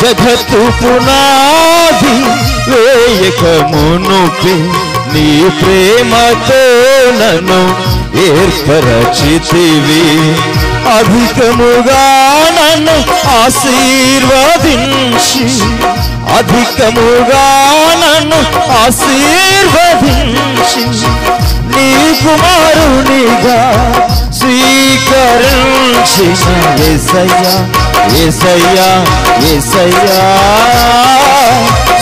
జగత్తు పునాది వేయకమునుపి నీ ప్రేమతో నన్ను ఏర్పరచితివి. అధికముగా నన్ను ఆశీర్వదించి అధికముగా నన్ను ఆశీర్వదించి నీ కుమారునిగా స్వీకరించిన ఎసయ్యా ఎసయ్యా ఎసయ్యా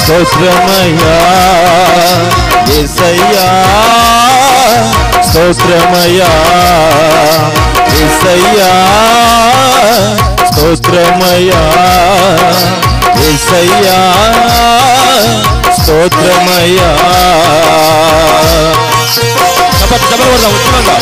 స్తోత్రమయ్యా ఎసయ్యా స్తోత్రమయ్యా ఎసయ్యా స్తోత్రమయ్యా ఎసయ్యా స్తోత్రమయ్యా. డబల్ డబల్ కొడదాం ఉత్తమంగా.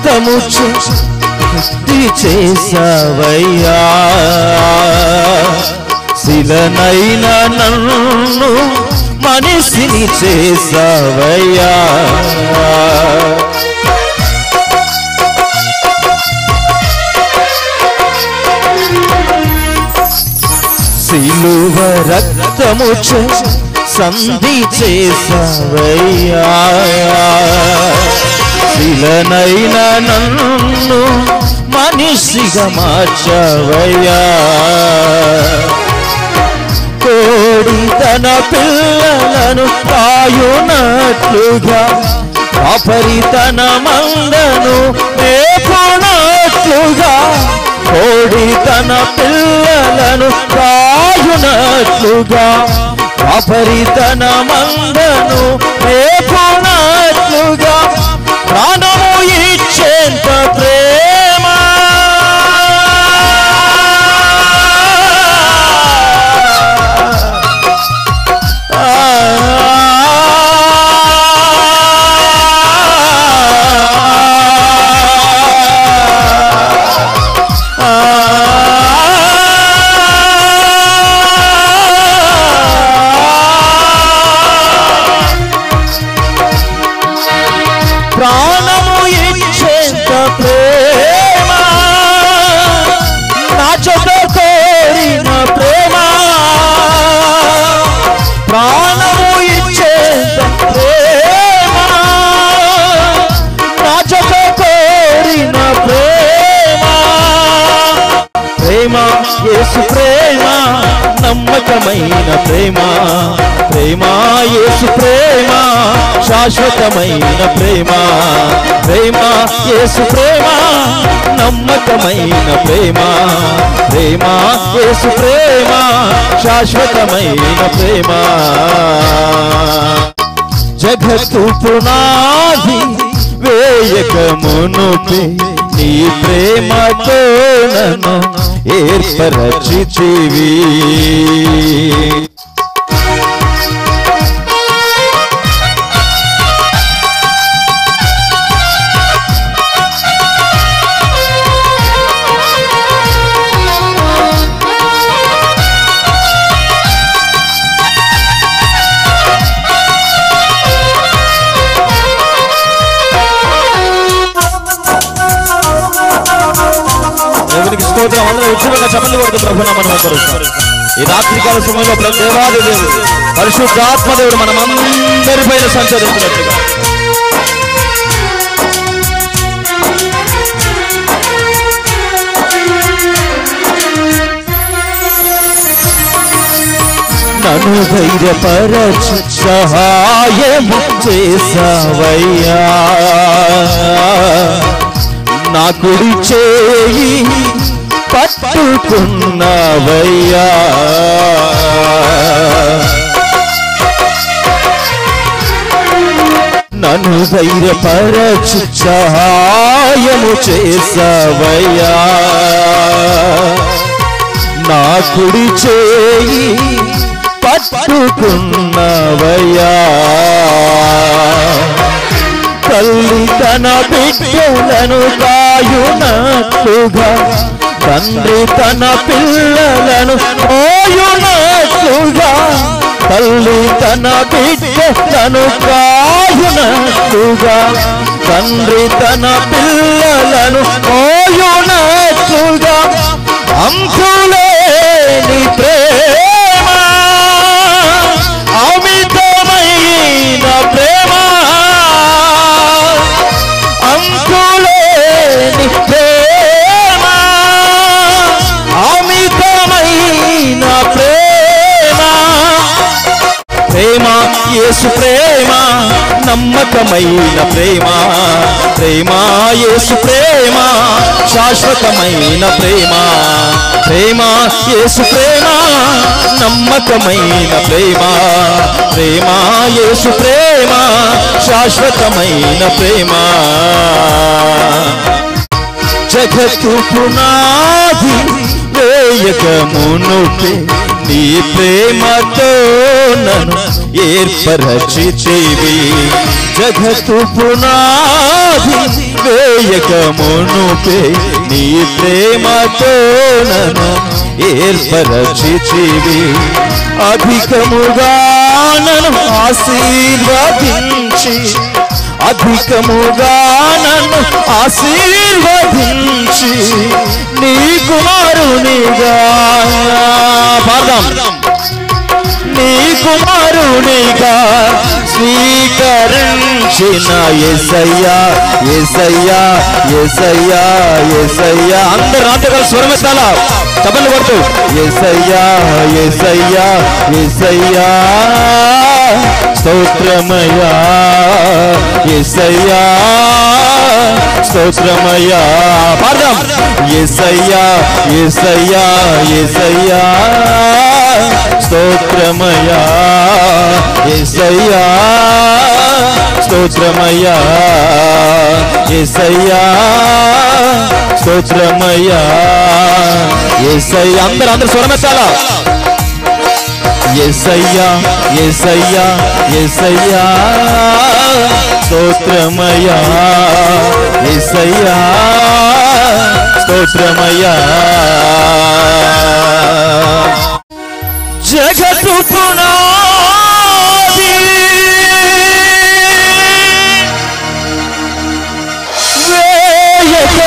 రక్తము శక్తి చేసావయ్యా శిలనైన నన్ను మనిషిని చేసవయ్యా సిలువ రక్తము సంధి చేసవయ్యా శిలనైన నన్ను మనిషిగా మార్చవయ్యా. కోడి తన పిల్లలను కాయునట్లుగా కాపరి తన మందను మేపునట్లుగా కోడి తన పిల్లలను కాయునట్లుగా కాపరి తన మందను మేపునట్లుగా ప్రాణము ఇచ్చేంత ప్రేమ ప్రేమ ప్రేమ యేసు ప్రేమ శాశ్వతమైన ప్రేమ. ప్రేమ యేసు ప్రేమ నమ్మకమైన ప్రేమ. ప్రేమ యేసు ప్రేమ శాశ్వతమైన ప్రేమ. జగత్తు పునాది వేయకమునుపే నీ ప్రేమతో నన్ను ఏర్పరచితివి. స్తోత్రం అందరూ ఉద్యమంగా కొడుతూ ప్రభు నామమున ఈ రాత్రికాల సమయంలో దేవాది దేవుడు పరిశుద్ధాత్మ దేవుడు మనం అందరిపైన సంచరించినట్లుగా నన్ను ధైర్యపరచు సహాయము చేసావయ్యా నా కుడి చేయి పట్టుకున్నవయ్యా. నన్ను ధైర్యపరచు సహాయము చేసవయ్యా నా కుడి చేయి పట్టుకున్నవయ్యా. తల్లి తన బిడ్డలను కాయునట్టుగా తండ్రి తన పిల్లలను ఓయునట్లుగా తల్లి తన బిడ్డలను కాయునట్లుగా తండ్రి తన పిల్లలను ఓయునట్లుగా అంకులేని ప్రేమ యేసు ప్రేమ నమ్మకమైన ప్రేమ ప్రేమ యేసు ప్రేమ శాశ్వతమైన ప్రేమ ప్రేమ యేసు ప్రేమ నమ్మకమైన ప్రేమ ప్రేమ యేసు ప్రేమ శాశ్వతమైన ప్రేమ. జగత్తు పునాది వేయక మునుపే నీ ప్రేమతో నన్ను ఏర్పరచితివి. జగత్తు పునాది వేయకమునుపే నీ ప్రేమతో నన్ను ఏర్పరచితివి. అధికముగా నన్ను ఆశీర్వదించి అధికముగా నన్ను ఆశీర్వదించి నీ కుమారునిగా పాడదాం. నీ కుమారునిగా స్వీకరించిన ఎసయ్యా ఎసయ్యా ఎసయ్యా ఎసయ్యా అందరు నాటకాలు స్వరమెత్తాల చప్పట్లు కొడుతూ ఎసయ్యా ఎసయ్యా ఎసయ్యా స్తోత్రమయ్యా ఎసయ్యా స్తోత్రమయ్యా. పాడదాం. ఎసయ్యా ఎసయ్యా ఎసయ్యా స్తోత్రమయా ఎసయ్యా స్తోత్రమయా ఎసయ్యా స్తోత్రమయా ఎసయ్యా అందరూ అందరూ స్వరమెత్తాలా? ఎసయ్యా ఎసయ్యా ఎసయ్యా స్తోత్రమయా ఎసయ్యా స్తోత్రమయా జగత్తు పునాది వేయక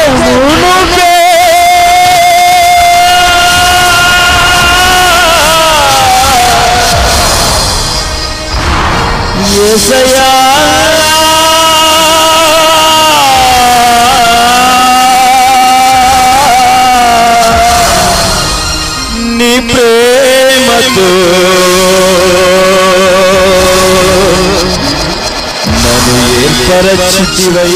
నన్ను ఏర్పరచితివయ్యా